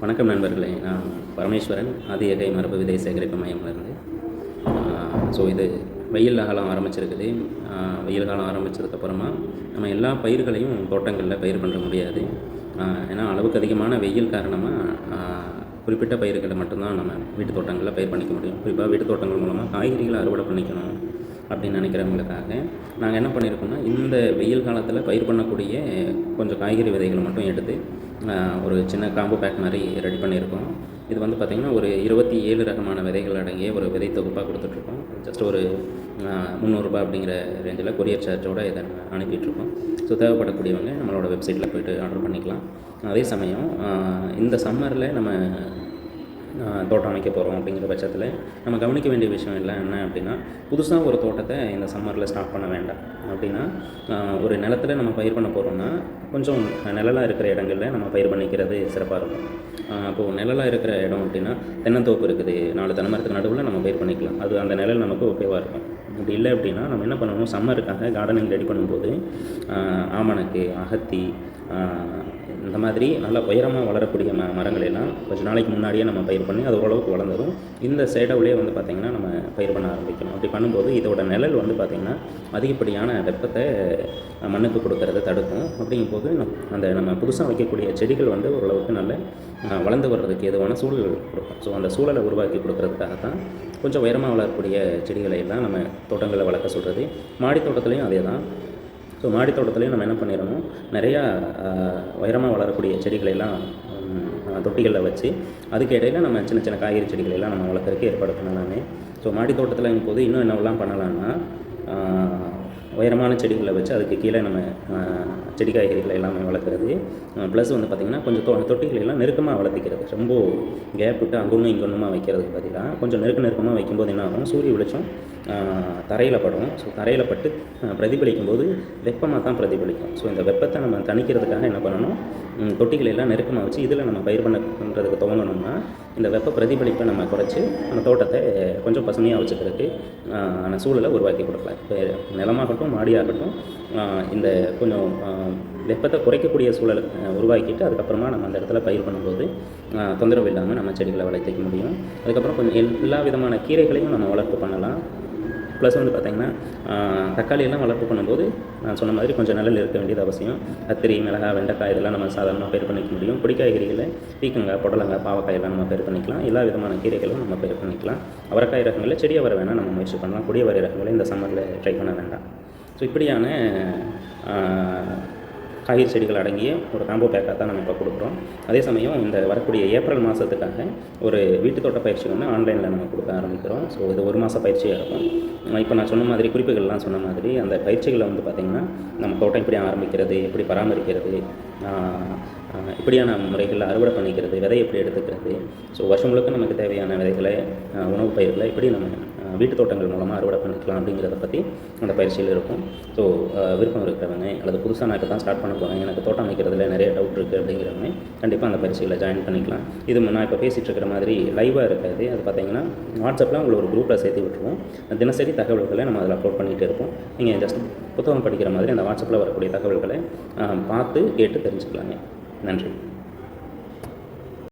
வணக்கம் நண்பர்களே. நான் பரமேஸ்வரன். ஆதியகை மரபு விதை சேகரிப்பு மையம்லேருந்து. ஸோ இது வெயில் காலம் ஆரம்பிச்சிருக்குது. வெயில் காலம் ஆரம்பிச்சதுக்கப்புறமா நம்ம எல்லா பயிர்களையும் தோட்டங்களில் பயிர் பண்ண முடியாது. ஏன்னா அளவுக்கு அதிகமான வெயில் காரணமாக குறிப்பிட்ட பயிர்களை மட்டும்தான் நம்ம வீட்டு தோட்டங்களில் பயிர் பண்ணிக்க முடியும். குறிப்பாக வீட்டு தோட்டங்கள் மூலமாக காய்கறிகளை அறுவடை பண்ணிக்கணும் அப்படின்னு நினைக்கிறவங்களுக்காக நாங்கள் என்ன பண்ணியிருக்கோம்னா இந்த வெயில் காலத்தில் பயிர் பண்ணக்கூடிய கொஞ்சம் காய்கறி விதைகளை மட்டும் எடுத்து ஒரு சின்ன காம்போ பேக் மாதிரி ரெடி பண்ணியிருக்கோம். இது வந்து பார்த்திங்கன்னா ஒரு இருபத்தி ஏழு ரகமான விதைகள் அடங்கிய ஒரு விதை தொகுப்பாக கொடுத்துட்ருக்கோம். ஜஸ்ட் ஒரு ஆஹ், முந்நூறுரூபா அப்படிங்கிற ரேஞ்சில் கொரியர் சார்ஜோடு இதை அனுப்பிட்டுருக்கோம் ஸோ தேவைப்படக்கூடியவங்க நம்மளோட வெப்சைட்டில் போய்ட்டு ஆர்டர் பண்ணிக்கலாம். அதே சமயம் இந்த சம்மரில் நம்ம தோட்டம் அமைக்க போகிறோம் அப்படிங்கிற பட்சத்தில் நம்ம கவனிக்க வேண்டிய விஷயம் இல்லை என்ன அப்படின்னா புதுசாக ஒரு தோட்டத்தை இந்த சம்மரில் ஸ்டார்ட் பண்ண வேண்டாம். அப்படின்னா ஒரு நிலத்தில் நம்ம பயிர் பண்ண போகிறோம்னா கொஞ்சம் நிழலாக இருக்கிற இடங்களில் நம்ம பயிர் பண்ணிக்கிறது சிறப்பாக இருக்கும். அப்போது நிழலாக இருக்கிற இடம் அப்படின்னா தென்னந்தோப்பு இருக்குது. நாலு தென்னமரத்துக்கு நடுவில் நம்ம பயிர் பண்ணிக்கலாம். அது அந்த நிழல் நமக்கு ஓகேவாக இருக்கும். அப்படி இல்லை அப்படின்னா நம்ம என்ன பண்ணணும்? சம்மருக்காக கார்டனிங் ரெடி பண்ணும்போது ஆமணக்கு அகத்தி இந்த மாதிரி நல்லா உயரமாக வளரக்கூடிய ம மரங்களெல்லாம் எல்லாம் நாளைக்கு முன்னாடியே நம்ம பயிர் பண்ணி அது ஓரளவுக்கு வளர்ந்ததும் இந்த சைடவுலேயே வந்து பார்த்திங்கன்னா நம்ம பயிர் பண்ண ஆரம்பிக்கணும். அப்படி பண்ணும்போது இதோட நிழல் வந்து பார்த்திங்கன்னா அதிகப்படியான வெப்பத்தை மண்ணுக்கு கொடுக்கறத தடுக்கும். அப்படிங்கும்போது நம்- அந்த நம்ம புதுசாக வைக்கக்கூடிய செடிகள் வந்து ஓரளவுக்கு நல்ல வளர்ந்து வர்றதுக்கு எதுவான சூழல் கொடுக்கும். ஸோ அந்த சூழலை உருவாக்கி கொடுக்கறதுக்காக தான் கொஞ்சம் உயரமாக வளரக்கூடிய செடிகளை எல்லாம் நம்ம தோட்டங்களில் வளர்க்க சொல்கிறது மாடி தோட்டத்துலேயும் அதே தான் ஸோ மாடி தோட்டத்துலேயும் நம்ம என்ன பண்ணிடணும்? நிறையா உயரமாக வளரக்கூடிய செடிகளை எல்லாம் தொட்டிகளில் வச்சு அதுக்கு இடையில நம்ம சின்ன சின்ன காய்கறி செடிகளையெல்லாம் நம்ம வளர்க்குறதுக்கு ஏற்பாடு பண்ணலாமே ஸோ மாடி தோட்டத்தில் போது இன்னும் என்னவெல்லாம் பண்ணலாம்னா உயரமான செடிகளை வச்சு அதுக்கு கீழே நம்ம செடி காய்கறிகளை எல்லாமே வளர்க்குறது. ப்ளஸ் வந்து பார்த்திங்கன்னா கொஞ்சம் தொ தொட்டிகளை எல்லாம் நெருக்கமாக வளர்த்திக்கிறது. ரொம்ப கேப் விட்டு அங்கொன்னும் இங்கொன்னுமா வைக்கிறதுக்கு பதிலாக கொஞ்சம் நெருக்க நெருக்கமாக வைக்கும்போது என்ன ஆகும்? சூரிய வெளிச்சம் தரையில் படும். ஸோ தரையில் பட்டு பிரதிபலிக்கும் போது வெப்பமாக தான் பிரதிபலிக்கும். ஸோ இந்த வெப்பத்தை நம்ம தணிக்கிறதுக்காக என்ன பண்ணணும்? தொட்டிகளை எல்லாம் நெருக்கமாக வச்சு இதில் நம்ம பயிர் பண்ணுறதுக்கு துவங்கணும்னா இந்த வெப்ப பிரதிபலிப்பை நம்ம குறைச்சி அந்த தோட்டத்தை கொஞ்சம் பசுமையாக வச்சுக்கிறதுக்கு ஆஹ், ஆன சூழலை உருவாக்கி கொடுக்கலாம். இப்போ நிலமாகட்டும் மாடியாகட்டும் இந்த கொஞ்சம் வெப்பத்தை குறைக்கக்கூடிய சூழலை உருவாக்கிட்டு அதுக்கப்புறமா நம்ம அந்த இடத்துல பயிர் பண்ணும்போது தொந்தரவு இல்லாமல் நம்ம செடிகளை வளர்த்திக்க முடியும். அதுக்கப்புறம் கொஞ்சம் எல்லா விதமான கீரைகளையும் நம்ம வளர்ப்பு பண்ணலாம். ப்ளஸ் வந்து பார்த்திங்கன்னா தக்காளியெல்லாம் வளர்ப்பு பண்ணும்போது நான் சொன்ன மாதிரி கொஞ்சம் நிழல் இருக்க வேண்டியது அவசியம். கத்திரி மிளகாய் வெண்டைக்காய் இதெல்லாம் நம்ம சாதாரணமாக பயிர் பண்ணிக்க முடியும். பிடிக்காய்கறிகளை பீக்கங்காய் புடலங்காய் பாவக்காய் எல்லாம் நம்ம பயிர் பண்ணிக்கலாம். எல்லா விதமான கீரைகளும் நம்ம பயிர் பண்ணிக்கலாம். அவரைக்காய் ரகங்களில் செடியை வர வேணால் நம்ம முயற்சி பண்ணலாம். கொடிய வரை ரகங்களை இந்த சம்மரில் ட்ரை பண்ண வேண்டாம். ஸோ இப்படியான காய்கறி செடிகள் அடங்கிய ஒரு காம்போ பேக்காக தான் நம்ம இப்போ கொடுக்குறோம். அதே சமயம் இந்த வரக்கூடிய ஏப்ரல் மாதத்துக்காக ஒரு வீட்டு தோட்ட பயிற்சி ஒன்று ஆன்லைனில் நம்ம கொடுக்க ஆரம்பிக்கிறோம். ஸோ இது ஒரு மாத பயிற்சியாக இருக்கும். இப்போ நான் சொன்ன மாதிரி குறிப்புகள்லாம் சொன்ன மாதிரி அந்த பயிற்சிகளை வந்து பார்த்திங்கன்னா நம்ம தோட்டம் எப்படி ஆரம்பிக்கிறது எப்படி பராமரிக்கிறது இப்படியான முறைகளில் அறுவடை பண்ணிக்கிறது விதை எப்படி எடுத்துக்கிறது? ஸோ வருஷம் முழுக்க நமக்கு தேவையான விதைகளை உணவு பயிர்களை எப்படி நம்ம வீட்டு தோட்டங்கள் மூலமாக அறுவடை பண்ணிக்கலாம் அப்படிங்கிறத பற்றி அந்த பயிற்சியில் இருக்கும். ஸோ விருப்பம் இருக்கிறவங்க அல்லது புதுசாக நான் இப்போ தான் ஸ்டார்ட் பண்ண போகிறேன் எனக்கு தோட்டம் அமைக்கிறதுல நிறைய டவுட் இருக்குது அப்படிங்கிறவங்க கண்டிப்பாக அந்த பயிற்சியில் ஜாயின் பண்ணிக்கலாம். இது நான் இப்போ பேசிகிட்டு இருக்கிற மாதிரி லைவாக இருக்காது. அது பார்த்தீங்கன்னா வாட்ஸ்அப்பில் உங்களை ஒரு குரூப்பில் சேர்த்து விட்டுருவோம். தினசரி தகவல்களை நம்ம அதில் அப்லோட் பண்ணிகிட்டு இருப்போம். நீங்கள் ஜஸ்ட் புத்தகம் படிக்கிற மாதிரி அந்த வாட்ஸ்அப்பில் வரக்கூடிய தகவல்களை பார்த்து கேட்டு தெரிஞ்சுக்கலாங்க. நன்றி